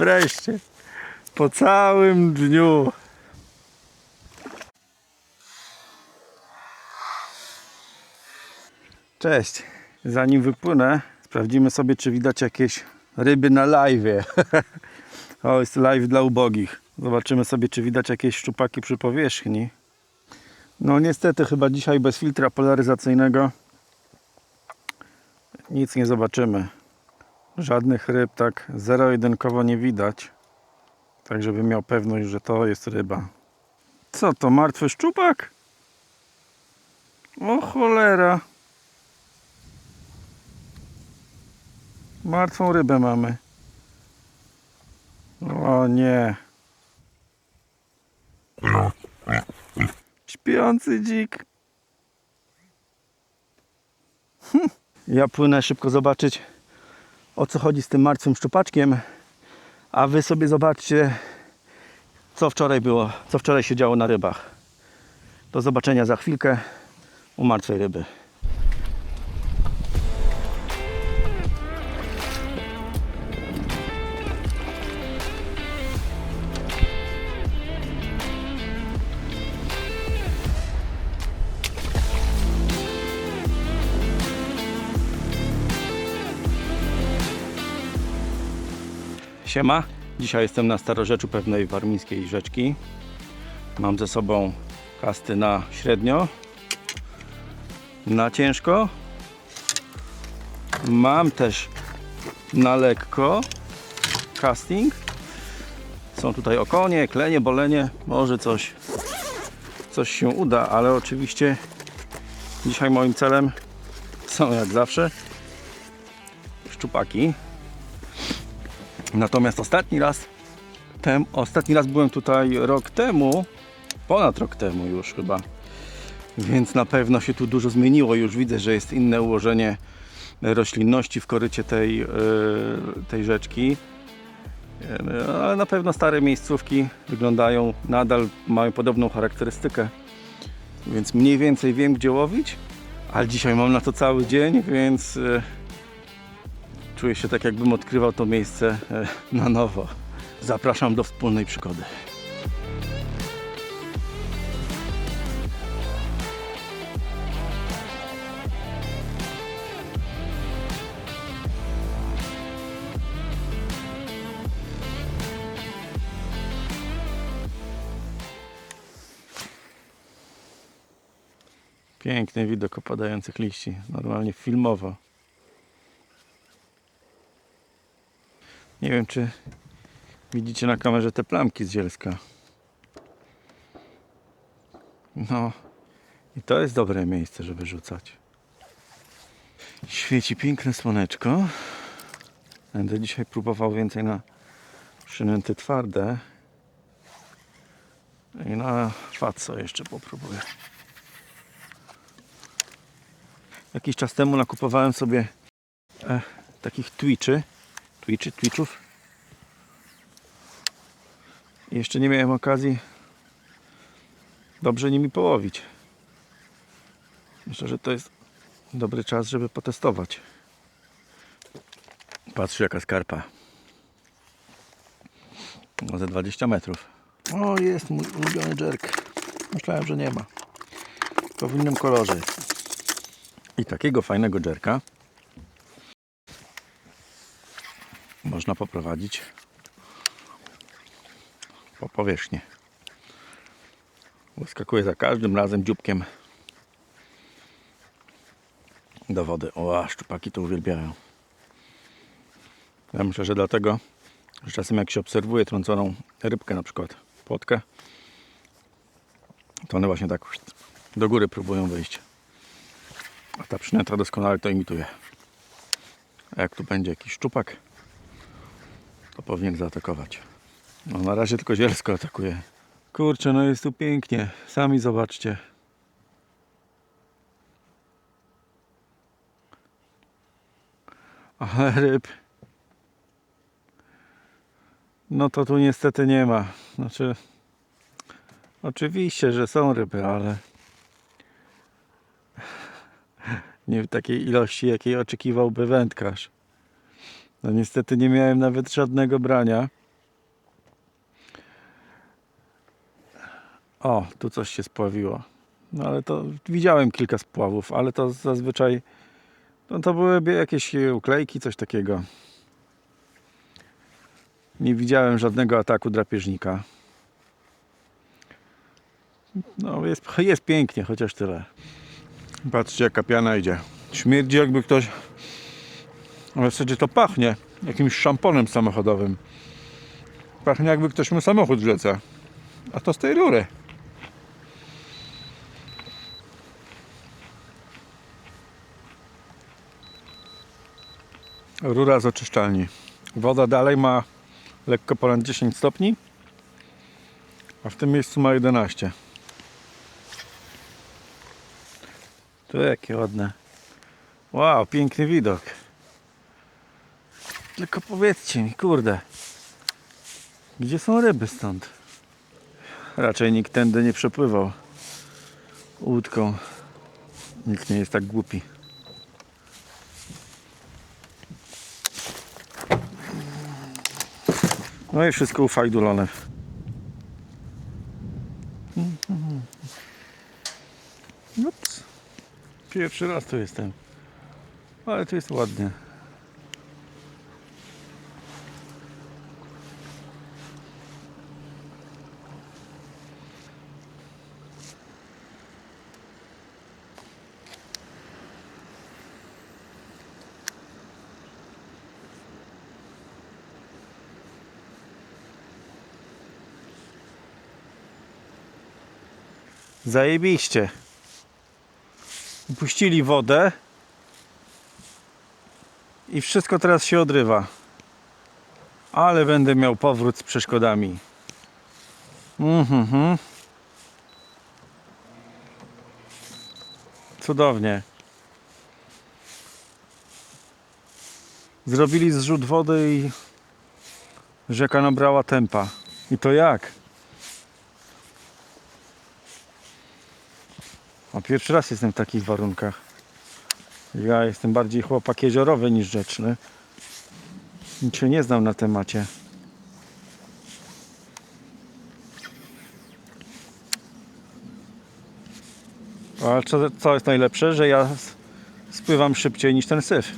Wreszcie. Po całym dniu. Cześć. Zanim wypłynę, sprawdzimy sobie, czy widać jakieś ryby na live. o, jest live dla ubogich. Zobaczymy sobie, czy widać jakieś szczupaki przy powierzchni. No niestety, chyba dzisiaj bez filtra polaryzacyjnego nic nie zobaczymy. Żadnych ryb tak zero-jedynkowo nie widać. Tak, żeby miał pewność, że to jest ryba. Co to, martwy szczupak? O cholera. Martwą rybę mamy. O nie. Śpiący dzik. Hm. Ja płynę szybko zobaczyć o co chodzi z tym martwym szczupaczkiem. A wy sobie zobaczcie co wczoraj było, co wczoraj się działo na rybach. Do zobaczenia za chwilkę u martwej ryby. Siema, dzisiaj jestem na starorzeczu pewnej warmińskiej rzeczki. Mam ze sobą kasty na średnio, na ciężko. Mam też na lekko casting. Są tutaj okonie, klenie, bolenie. Może coś, coś się uda, ale oczywiście dzisiaj moim celem są jak zawsze szczupaki. Natomiast ostatni raz, tem, ostatni raz byłem tutaj rok temu, ponad rok temu już chyba, więc na pewno się tu dużo zmieniło. Już widzę, że jest inne ułożenie roślinności w korycie tej, yy, tej rzeczki. Yy, Ale na pewno stare miejscówki wyglądają, nadal mają podobną charakterystykę, więc mniej więcej wiem gdzie łowić, ale dzisiaj mam na to cały dzień, więc yy, Czuję się tak, jakbym odkrywał to miejsce e, na nowo. Zapraszam do wspólnej przygody. Piękny widok opadających liści, normalnie filmowo. Nie wiem, czy widzicie na kamerze te plamki z zielska. No, i to jest dobre miejsce, żeby rzucać. Świeci piękne słoneczko. Będę dzisiaj próbował więcej na przynęty twarde. I na fatso jeszcze popróbuję. Jakiś czas temu nakupowałem sobie e, takich twitchy Twitchy, Twitchów. I Jeszcze nie miałem okazji dobrze nimi połowić. Myślę, że to jest dobry czas, żeby potestować. Patrzcie jaka skarpa. No ze 20 metrów. O, jest mój ulubiony jerk. Myślałem, że nie ma. To w innym kolorze. I takiego fajnego jerka można poprowadzić po powierzchni. Wyskakuje za każdym razem dzióbkiem do wody. O, szczupaki to uwielbiają. Ja myślę, że dlatego, że czasem jak się obserwuje trąconą rybkę, na przykład płotkę, to one właśnie tak do góry próbują wyjść. A ta przynęta doskonale to imituje. A jak tu będzie jakiś szczupak, to powinien zaatakować. No na razie tylko zielsko atakuje. Kurczę, no jest tu pięknie. Sami zobaczcie. Ale ryb. No to tu niestety nie ma. Znaczy, oczywiście, że są ryby, ale nie w takiej ilości, jakiej oczekiwałby wędkarz. No niestety nie miałem nawet żadnego brania. O, tu coś się spławiło. No ale to widziałem kilka spławów, ale to zazwyczaj no to były jakieś uklejki, coś takiego. Nie widziałem żadnego ataku drapieżnika. No jest, jest pięknie, chociaż tyle. Patrzcie jaka piana idzie. Śmierdzi jakby ktoś w zasadzie to pachnie jakimś szamponem samochodowym. Pachnie jakby ktoś mu samochód w rzece. A to z tej rury. Rura z oczyszczalni. Woda dalej ma lekko ponad 10 stopni, a w tym miejscu ma 11. To jakie ładne. Wow, piękny widok. Tylko powiedzcie mi, kurde, gdzie są ryby stąd? Raczej nikt tędy nie przepływał łódką. Nikt nie jest tak głupi. No i wszystko ufajdulone. Ups. Pierwszy raz tu jestem. Ale tu jest ładnie. Zajebiście. Puścili wodę i wszystko teraz się odrywa. Ale będę miał powrót z przeszkodami. Mhm. Cudownie. Zrobili zrzut wody i rzeka nabrała tempa. I to jak? A pierwszy raz jestem w takich warunkach. Ja jestem bardziej chłopak jeziorowy niż rzeczny. Nic się nie znam na temacie. A co, co jest najlepsze, że ja spływam szybciej niż ten syf.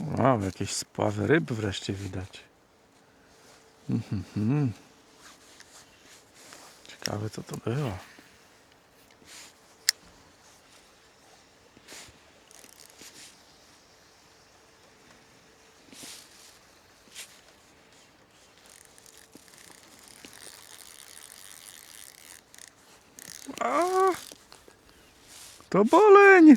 Wow, jakieś spławy ryb wreszcie widać. Mhm. Ciekawe co to było. To boleń!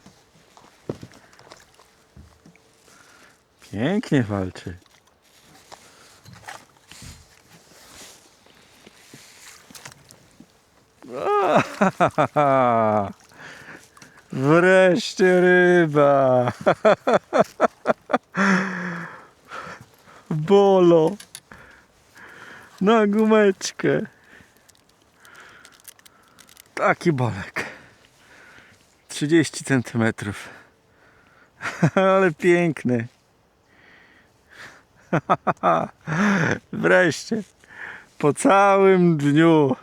Pięknie walczy. Wreszcie ryba. Bolo. Na gumeczkę. Taki bolek. 30 centymetrów. Ale piękny. Wreszcie. Po całym dniu.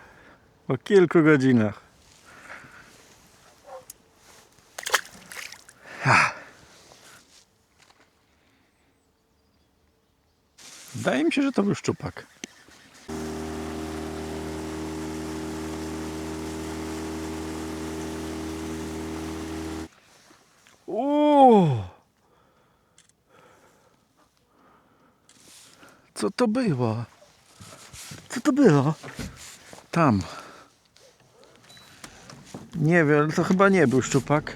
Po kilku godzinach. Wydaje mi się, że to był szczupak. Uuu. Co to było? Co to było? Tam. Nie wiem, to chyba nie był szczupak.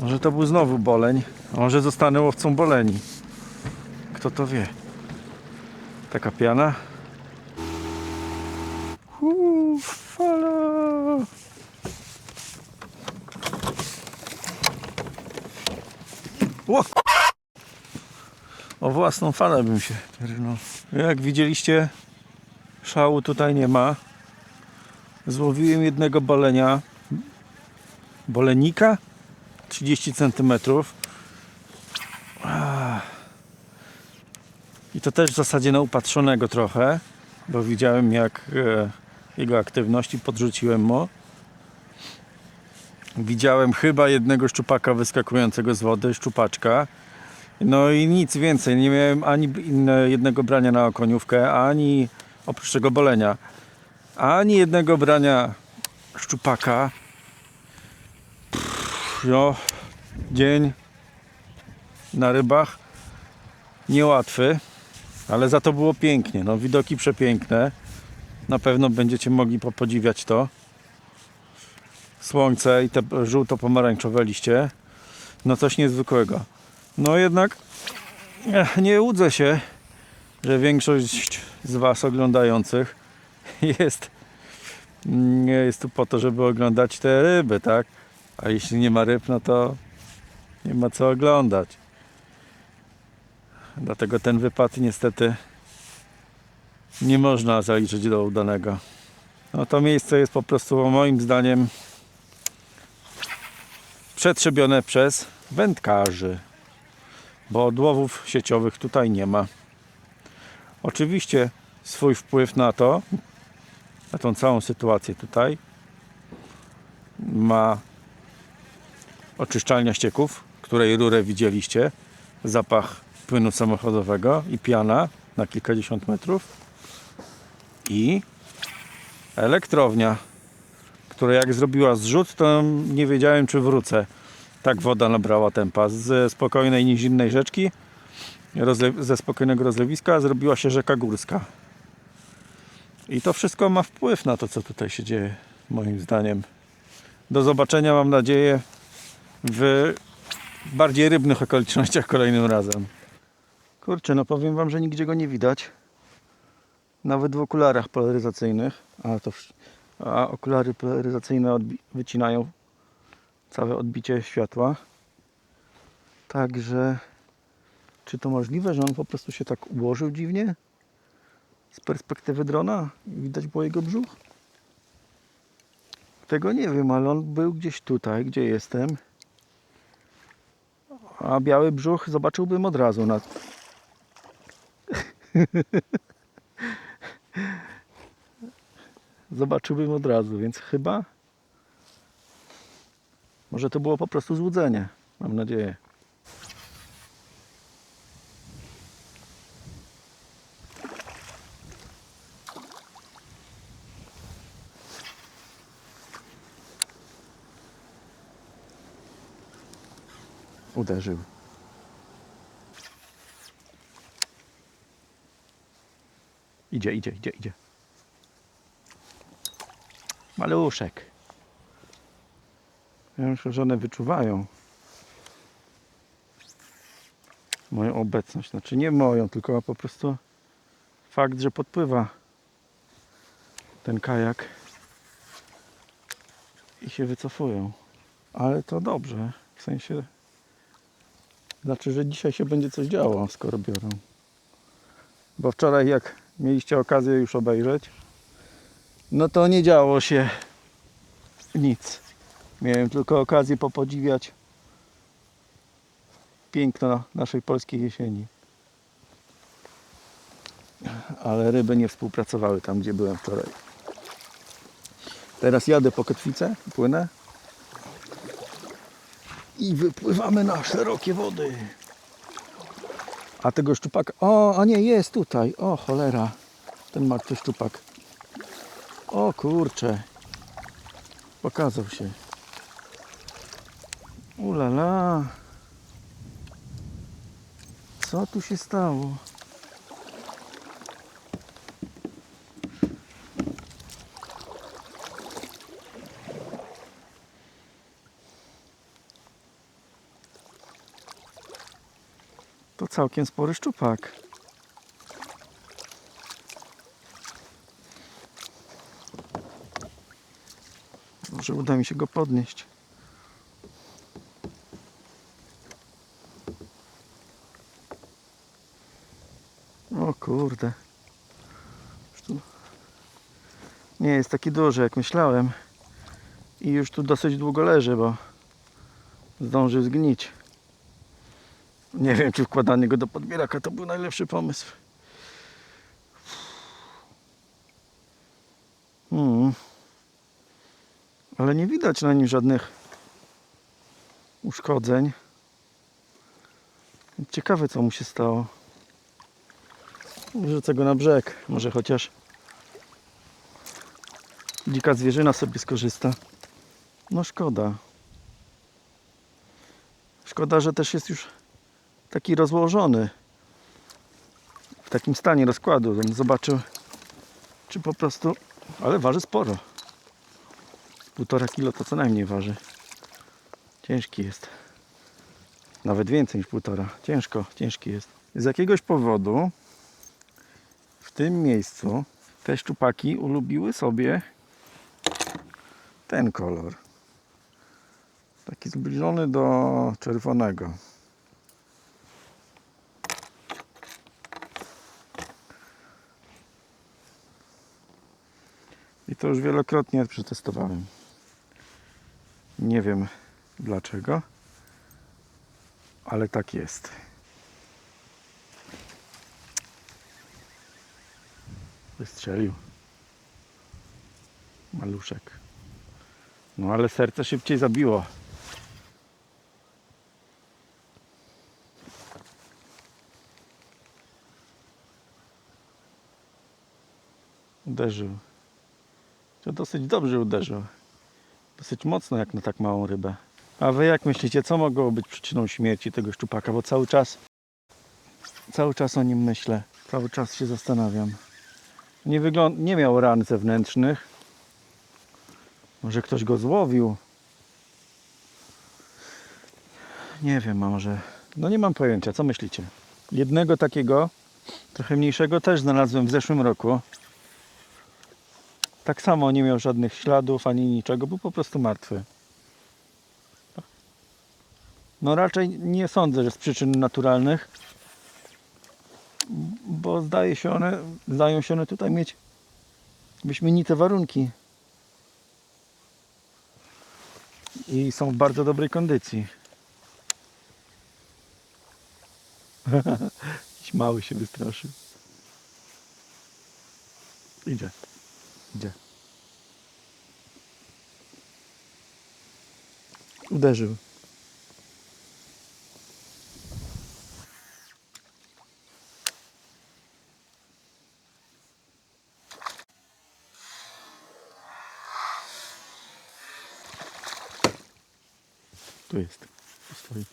Może to był znowu boleń. A może zostanę łowcą boleni. Kto to wie? Taka piana. Uuu, fala. Ło! Własną falę bym się rynął. Jak widzieliście, szału tutaj nie ma. Złowiłem jednego balenia. bolenika 30 cm. I to też w zasadzie na upatrzonego trochę, bo widziałem jak e, jego aktywności podrzuciłem mu. Widziałem chyba jednego szczupaka wyskakującego z wody, szczupaczka. No i nic więcej. Nie miałem ani jednego brania na okoniówkę, ani oprócz tego bolenia, ani jednego brania szczupaka. Pff, No, dzień na rybach niełatwy, ale za to było pięknie. No, widoki przepiękne. Na pewno będziecie mogli popodziwiać to. Słońce i te żółto-pomarańczowe liście. No coś niezwykłego. No jednak eh, nie łudzę się, że większość z Was oglądających jest, jest tu po to, żeby oglądać te ryby, tak? A jeśli nie ma ryb, no to nie ma co oglądać. Dlatego ten wypad niestety nie można zaliczyć do udanego. No to miejsce jest po prostu moim zdaniem przetrzebione przez wędkarzy, bo odłowów sieciowych tutaj nie ma. Oczywiście swój wpływ na to, na tą całą sytuację tutaj ma oczyszczalnia ścieków, której rurę widzieliście, zapach płynu samochodowego i piana na kilkadziesiąt metrów i elektrownia, która jak zrobiła zrzut, to nie wiedziałem czy wrócę. Tak woda nabrała tempa. Ze spokojnej nizinnej rzeczki, ze spokojnego rozlewiska zrobiła się rzeka górska. I to wszystko ma wpływ na to, co tutaj się dzieje, moim zdaniem. Do zobaczenia, mam nadzieję, w bardziej rybnych okolicznościach kolejnym razem. Kurczę, no powiem Wam, że nigdzie go nie widać. Nawet w okularach polaryzacyjnych. A, to, a okulary polaryzacyjne wycinają całe odbicie światła. Także czy to możliwe, że on po prostu się tak ułożył dziwnie? Z perspektywy drona i widać było jego brzuch? Tego nie wiem, ale on był gdzieś tutaj, gdzie jestem. A biały brzuch zobaczyłbym od razu na, zobaczyłbym od razu, więc chyba może to było po prostu złudzenie. Mam nadzieję. Uderzył. Idzie, idzie, idzie, idzie. Maluszek. Ja myślę, że one wyczuwają moją obecność. Znaczy nie moją, tylko po prostu fakt, że podpływa ten kajak i się wycofują. Ale to dobrze. W sensie znaczy, że dzisiaj się będzie coś działo, skoro biorą. Bo wczoraj jak mieliście okazję już obejrzeć, no to nie działo się nic. Miałem tylko okazję popodziwiać piękno naszej polskiej jesieni. Ale ryby nie współpracowały tam, gdzie byłem wczoraj. Teraz jadę po kotwicę, płynę i wypływamy na szerokie wody. A tego szczupaka. O, a nie, jest tutaj. O, cholera. Ten martwy szczupak. O kurcze. Pokazał się. Ulala. Co tu się stało? To całkiem spory szczupak. Może uda mi się go podnieść. O kurde. Już tu Nie jest taki duży jak myślałem. I już tu dosyć długo leży, bo zdążył zgnić. Nie wiem, czy wkładanie go do podbieraka to był najlepszy pomysł. Hmm. Ale nie widać na nim żadnych uszkodzeń. Ciekawe, co mu się stało. Wrzucę go na brzeg. Może chociaż dzika zwierzyna sobie skorzysta. No szkoda. Szkoda, że też jest już taki rozłożony. W takim stanie rozkładu. Bym zobaczył, czy po prostu... Ale waży sporo. Półtora kilo to co najmniej waży. Ciężki jest. Nawet więcej niż półtora. Ciężko, ciężki jest. Z jakiegoś powodu tym miejscu te szczupaki ulubiły sobie ten kolor. Taki zbliżony do czerwonego. I to już wielokrotnie przetestowałem. Nie wiem dlaczego, ale tak jest. Wystrzelił. Maluszek. No ale serce szybciej zabiło. Uderzył. To dosyć dobrze uderzył. Dosyć mocno jak na tak małą rybę. A wy jak myślicie, co mogło być przyczyną śmierci tego szczupaka? Bo cały czas cały czas o nim myślę. Cały czas się zastanawiam. Nie, wygląd- nie miał ran zewnętrznych. Może ktoś go złowił. Nie wiem, może. No nie mam pojęcia, co myślicie? Jednego takiego, trochę mniejszego, też znalazłem w zeszłym roku. Tak samo nie miał żadnych śladów ani niczego, był po prostu martwy. No raczej nie sądzę, że z przyczyn naturalnych, bo zdaje się one, zdają się one tutaj mieć wyśmienite warunki. I są w bardzo dobrej kondycji. Jakiś mały się wystraszył. Idzie. Idzie. Uderzył. Tu jest. Tu stoi.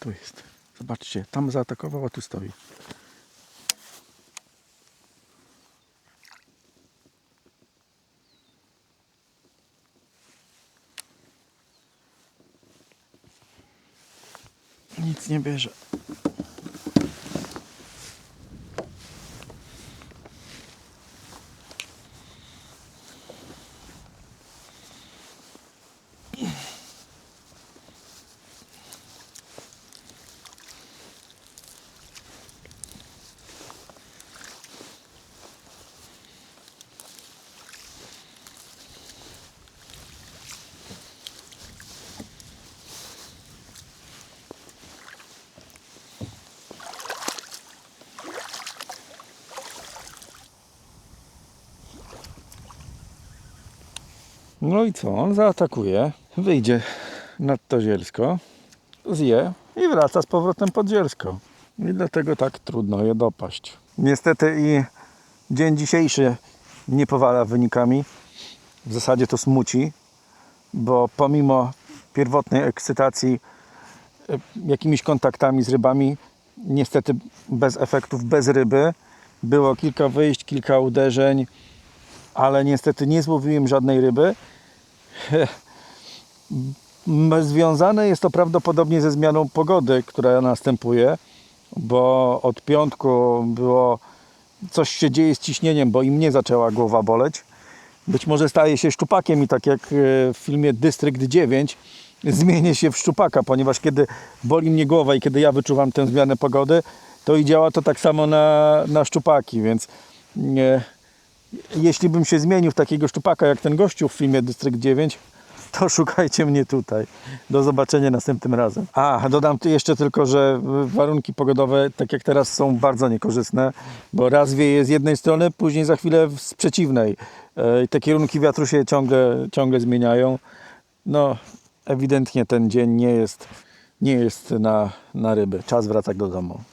Tu jest. Zobaczcie, tam zaatakował, a tu stoi. Nic nie bierze. No i co? On zaatakuje, wyjdzie nad to zielsko, zje i wraca z powrotem pod zielsko. I dlatego tak trudno je dopaść. Niestety i dzień dzisiejszy nie powala wynikami. W zasadzie to smuci, bo pomimo pierwotnej ekscytacji e, jakimiś kontaktami z rybami, niestety bez efektów, bez ryby, było kilka wyjść, kilka uderzeń, ale niestety nie złowiłem żadnej ryby. Związane jest to prawdopodobnie ze zmianą pogody, która następuje, bo od piątku było coś się dzieje z ciśnieniem, bo i mnie zaczęła głowa boleć. Być może staje się szczupakiem i tak jak e, w filmie Dystrykt 9 zmienię się w szczupaka, ponieważ kiedy boli mnie głowa i kiedy ja wyczuwam tę zmianę pogody, to i działa to tak samo na, na szczupaki, więc nie, jeśli bym się zmienił w takiego szczupaka jak ten gościu w filmie Dystrykt 9, to szukajcie mnie tutaj. Do zobaczenia następnym razem. A, dodam jeszcze tylko, że warunki pogodowe, tak jak teraz, są bardzo niekorzystne, bo raz wieje z jednej strony, później za chwilę z przeciwnej. E, i Te kierunki wiatru się ciągle, ciągle zmieniają. No, ewidentnie ten dzień nie jest, nie jest na, na ryby. Czas wracać do domu.